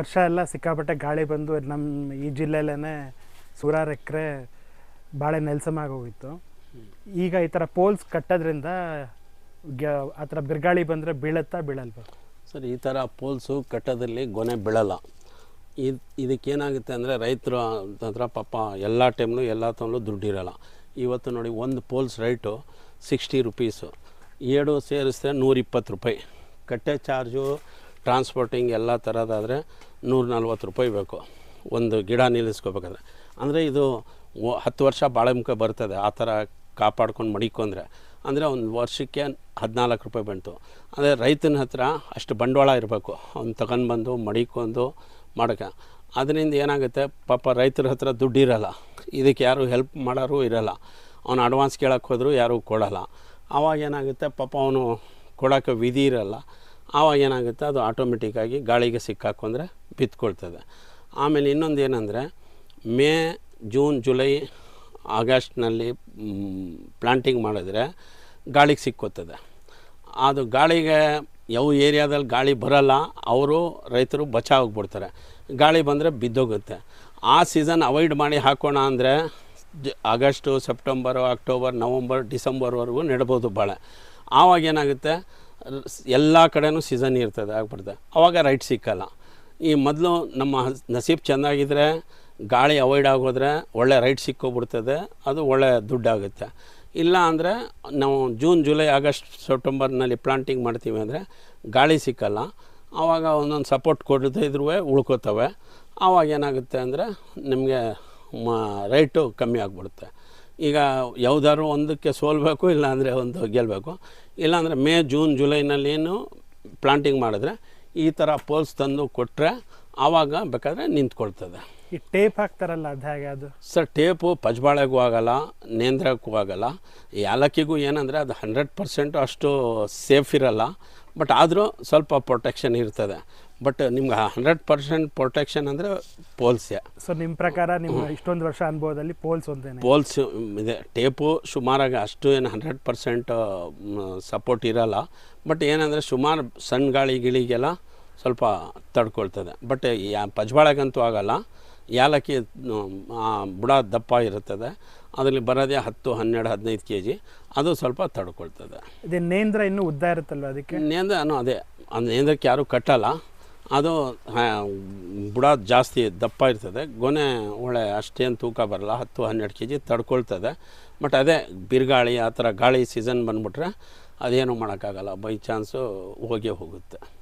ವರ್ಷ ಎಲ್ಲ ಸಿಕ್ಕಾಪಟ್ಟೆ ಗಾಳಿ ಬಂದು ನಮ್ಮ ಈ ಜಿಲ್ಲೆಯಲ್ಲೇ ಸೂರಾರು ಎಕರೆ ಬಾಳೆ ನೆಲಸಮಾಗೋಗಿತ್ತು ಈಗ ಈ ಥರ ಪೋಲ್ಸ್ ಕಟ್ಟೋದ್ರಿಂದ ಆ ಥರ ಬಿರುಗಾಳಿ ಬಂದರೆ ಬೀಳುತ್ತಾ ಬೀಳಲ್ವ? ಸರ್, ಈ ಥರ ಪೋಲ್ಸು ಕಟ್ಟೋದ್ರಲ್ಲಿ ಗೊನೆ ಬೀಳಲ್ಲ. ಇದು, ಇದಕ್ಕೇನಾಗುತ್ತೆ ಅಂದರೆ ರೈತರು ಅಂತಂದ್ರೆ ಪಾಪ ಎಲ್ಲ ಟೈಮ್ನು ಎಲ್ಲ ತನೂ ದುಡ್ಡಿರಲ್ಲ. ಇವತ್ತು ನೋಡಿ ಒಂದು ಪೋಲ್ಸ್ ರೈಟು ಸಿಕ್ಸ್ಟಿ ರುಪೀಸು. ಏಳು ಸೇರಿಸಿದ್ರೆ ನೂರಿಪ್ಪತ್ತು ರೂಪಾಯಿ. ಕಟ್ಟೆ ಚಾರ್ಜು ಟ್ರಾನ್ಸ್ಪೋರ್ಟಿಂಗ್ ಎಲ್ಲ ಥರದಾದರೆ ನೂರ ನಲ್ವತ್ತು ರೂಪಾಯಿ ಬೇಕು. ಒಂದು ಗಿಡ ನಿಲ್ಲಿಸ್ಕೋಬೇಕಂದ್ರೆ. ಅಂದರೆ ಇದು ಹತ್ತು ವರ್ಷ ಬಾಳೆಮುಖ ಬರ್ತದೆ, ಆ ಥರ ಕಾಪಾಡ್ಕೊಂಡು ಮಡಿಕೊಂಡ್ರೆ. ಅಂದರೆ ಒಂದು ವರ್ಷಕ್ಕೆ ಹದಿನಾಲ್ಕು ರೂಪಾಯಿ ಬಂತು. ಅಂದರೆ ರೈತನ ಹತ್ರ ಅಷ್ಟು ಬಂಡವಾಳ ಇರಬೇಕು. ಅವ್ನು ತಗೊಂಡ್ಬಂದು ಮಡಿಕೊಂಡು ಮಾಡೋಕ್ಕೆ ಅದರಿಂದ ಏನಾಗುತ್ತೆ, ಪಾಪ ರೈತರ ಹತ್ರ ದುಡ್ಡು ಇರಲ್ಲ ಇದಕ್ಕೆ ಯಾರು ಹೆಲ್ಪ್ ಮಾಡೋರು ಇರಲ್ಲ. ಅವನು ಅಡ್ವಾನ್ಸ್ ಕೇಳೋಕ್ಕೆ ಹೋದರೂ ಯಾರೂ ಕೊಡಲ್ಲ. ಆವಾಗ ಏನಾಗುತ್ತೆ, ಪಾಪ ಅವನು ಕೊಡೋಕ್ಕೆ ವಿಧಿ ಇರಲ್ಲ. ಆವಾಗ ಏನಾಗುತ್ತೆ? ಅದು ಆಟೋಮೆಟಿಕ್ಕಾಗಿ ಗಾಳಿಗೆ ಸಿಕ್ಕಾಕೊಂಡ್ರೆ ಬಿತ್ಕೊಳ್ತದೆ. ಆಮೇಲೆ ಇನ್ನೊಂದು ಏನಂದರೆ, ಮೇ, ಜೂನ್, ಜುಲೈ, ಆಗಸ್ಟ್ನಲ್ಲಿ ಪ್ಲಾಂಟಿಂಗ್ ಮಾಡಿದ್ರೆ ಗಾಳಿಗೆ ಸಿಕ್ಕೋತದೆ ಅದು ಗಾಳಿಗೆ, ಯಾವ ಏರಿಯಾದಲ್ಲಿ ಗಾಳಿ ಬರಲ್ಲ, ಅವರು ರೈತರು ಬಚಾವಾಗ್ಬಿಡ್ತಾರೆ ಗಾಳಿ ಬಂದರೆ ಬಿದ್ದೋಗುತ್ತೆ. ಆ ಸೀಸನ್ ಅವಾಯ್ಡ್ ಮಾಡಿ ಹಾಕೋಣ ಅಂದರೆ, ಜ, ಆಗಸ್ಟು, ಸೆಪ್ಟೆಂಬರು, ಅಕ್ಟೋಬರ್, ನವಂಬರ್, ಡಿಸೆಂಬರ್ವರೆಗೂ ನೆಡ್ಬೋದು ಭಾಳ ಆವಾಗ ಏನಾಗುತ್ತೆ? ಎಲ್ಲ ಕಡೆನೂ ಸೀಸನ್ ಇರ್ತದೆ, ಆಗ್ಬಿಡ್ತದೆ. ಆವಾಗ ರೈಟ್ ಸಿಕ್ಕಲ್ಲ. ಈ ಮೊದಲು ನಮ್ಮ ನಸೀಬ್ ಚೆನ್ನಾಗಿದ್ದರೆ ಗಾಳಿ ಅವಾಯ್ಡ್ ಆಗೋದ್ರೆ ಒಳ್ಳೆ ರೈಟ್ ಸಿಕ್ಕೋಗ್ಬಿಡ್ತದೆ, ಅದು ಒಳ್ಳೆ ದುಡ್ಡಾಗುತ್ತೆ. ಇಲ್ಲ ಅಂದರೆ ನಾವು ಜೂನ್ ಜುಲೈ ಆಗಸ್ಟ್ ಸೆಪ್ಟೆಂಬರ್ನಲ್ಲಿ ಪ್ಲಾಂಟಿಂಗ್ ಮಾಡ್ತೀವಿ ಅಂದರೆ ಗಾಳಿ ಸಿಕ್ಕಲ್ಲ. ಆವಾಗ ಒಂದೊಂದು ಸಪೋರ್ಟ್ ಕೊಡದೇ ಇದ್ರೂ ಉಳ್ಕೋತವೆ. ಆವಾಗ ಏನಾಗುತ್ತೆ ಅಂದರೆ ನಿಮಗೆ ಮ ರೈಟು ಕಮ್ಮಿ ಆಗಿಬಿಡುತ್ತೆ. ಈಗ ಯಾವುದಾದ್ರು ಒಂದಕ್ಕೆ ಸೋಲ್ಬೇಕು ಇಲ್ಲಾಂದರೆ ಒಂದು ಗೆಲ್ಲಬೇಕು ಇಲ್ಲಾಂದರೆ ಮೇ ಜೂನ್ ಜುಲೈನಲ್ಲಿ ಏನು ಪ್ಲಾಂಟಿಂಗ್ ಮಾಡಿದ್ರೆ ಈ ಥರ ಪೋಲ್ಸ್ ತಂದು ಕೊಟ್ಟರೆ ಆವಾಗ ಬೇಕಾದರೆ ನಿಂತ್ಕೊಳ್ತದೆ. ಈ ಟೇಪ್ ಹಾಕ್ತಾರಲ್ಲ ಅದು ಹೇಗೆ ಅದು? ಸರ್ ಟೇಪು ಪಜ್ಬಾಳೆಗೂ ಆಗಲ್ಲ ನೇಂದ್ರಕ್ಕೂ ಆಗಲ್ಲ. ಯಾಲಕ್ಕಿಗೂ ಏನಂದರೆ ಅದು ಹಂಡ್ರೆಡ್ ಪರ್ಸೆಂಟು ಅಷ್ಟು ಸೇಫ್ ಇರಲ್ಲ. ಬಟ್ ಆದರೂ ಸ್ವಲ್ಪ ಪ್ರೊಟೆಕ್ಷನ್ ಇರ್ತದೆ. ಬಟ್ ನಿಮ್ಗೆ ಹಂಡ್ರೆಡ್ ಪರ್ಸೆಂಟ್ ಪ್ರೊಟೆಕ್ಷನ್ ಅಂದರೆ ಪೋಲ್ಸೆ. ಸೊ ನಿಮ್ಮ ಪ್ರಕಾರ ನಿಮ್ಮ ಇಷ್ಟೊಂದು ವರ್ಷ ಅನುಭವದಲ್ಲಿ ಪೋಲ್ಸ್ ಒಂದೇನೆ ಪೋಲ್ಸ್ ಇದೆ. ಟೇಪು ಸುಮಾರಾಗಿ ಅಷ್ಟು ಏನು ಹಂಡ್ರೆಡ್ ಪರ್ಸೆಂಟ್ ಸಪೋರ್ಟ್ ಇರಲ್ಲ. ಬಟ್ ಏನಂದರೆ ಸುಮಾರು ಸಣ್ಣ ಗಾಳಿ ಗಿಳಿಗೆಲ್ಲ ಸ್ವಲ್ಪ ತಡ್ಕೊಳ್ತದೆ. ಬಟ್ ಯಾ ಪಜ್ಬಾಳಗಂತೂ ಆಗಲ್ಲ. ಯಾಲಕ್ಕಿ ಬುಡ ದಪ್ಪ ಇರುತ್ತದೆ. ಅದರಲ್ಲಿ ಬರೋದೇ ಹತ್ತು ಹನ್ನೆರಡು ಹದಿನೈದು ಕೆ ಜಿ ಅದು ಸ್ವಲ್ಪ ತಡ್ಕೊಳ್ತದೆ. ಇದೇ ನೇಂದ್ರ ಇನ್ನೂ ಉದ್ದ ಇರುತ್ತಲ್ವ ಅದಕ್ಕೆ? ನೇಂದ್ರ ಅದೇ. ಆ ನೇಂದ್ರಕ್ಕೆ ಯಾರೂ ಕಟ್ಟಲ್ಲ. ಅದು ಬುಡ ಜಾಸ್ತಿ ದಪ್ಪ ಇರ್ತದೆ. ಗೊನೆ ಒಳ್ಳೆ ಅಷ್ಟೇನು ತೂಕ ಬರಲ್ಲ. ಹತ್ತು, ಹನ್ನೆರಡು ಕೆ ಜಿ ತಡ್ಕೊಳ್ತದೆ. ಬಟ್ ಅದೇ ಬಿರುಗಾಳಿ, ಆ ಥರ ಗಾಳಿ ಸೀಸನ್ ಬಂದುಬಿಟ್ರೆ ಅದೇನು ಮಾಡೋಕ್ಕಾಗಲ್ಲ. ಬೈ ಚಾನ್ಸು ಹೋಗೇ ಹೋಗುತ್ತೆ.